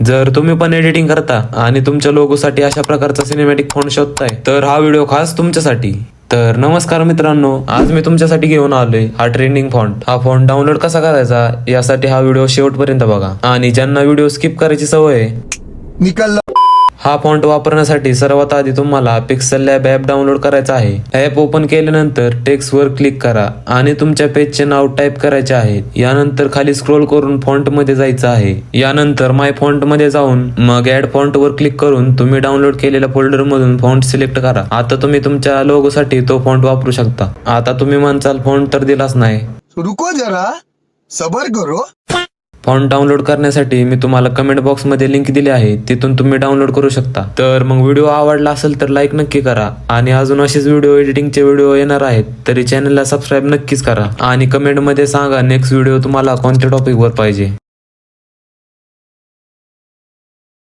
जर तुम्ही पण एडिटिंग करता आणि तुमच्या लोगोसाठी अशा प्रकारचा सिनेमॅटिक फोन शोधताय तर हा व्हिडिओ खास तुमच्यासाठी. तर नमस्कार मित्रांनो आज मी तुमच्यासाठी घेऊन आलोय हा ट्रेंडिंग फॉन्ट हा फॉन्ट डाउनलोड कसा करायचा यासाठी हा व्हिडिओ शेवटपर्यंत बघा. आणि ज्यांना व्हिडिओ स्किप करायची सवय आहे हा फॉन्ट वापरण्यासाठी सर्वात आधी तुम्हाला पिक्सल लॅब ॲप डाउनलोड करायचा आहे. ॲप ओपन केल्यानंतर टेक्स्ट वर क्लिक करा आणि तुमच्या पेजचे नाव टाईप करायचे आहे. यानंतर खाली स्क्रोल करून फॉन्टमध्ये जायचं आहे. यानंतर माय फॉन्टमध्ये जाऊन मग ऍड फॉन्ट वर क्लिक करून तुम्ही डाउनलोड केलेल्या फोल्डर मधून फॉन्ट सिलेक्ट करा. आता तुम्ही तुमच्या लोगोसाठी तो फॉन्ट वापरू शकता. आता तुम्ही म्हणचाल फॉन्ट तर दिलाच नाही. रुको जरा. सबर करो. फॉन्ट डाउनलोड करण्यासाठी मी तुम्हाला कमेंट बॉक्समध्ये लिंक दिली आहे तिथून तुम्ही डाउनलोड करू शकता. तर मग व्हिडिओ आवडला असेल तर लाईक नक्की करा आणि अजून असेच व्हिडिओ एडिटिंगचे व्हिडिओ येणार आहेत तरी चॅनलला सबस्क्राईब नक्कीच करा. आणि कमेंटमध्ये सांगा नेक्स्ट व्हिडिओ तुम्हाला कोणत्या टॉपिकवर पाहिजे.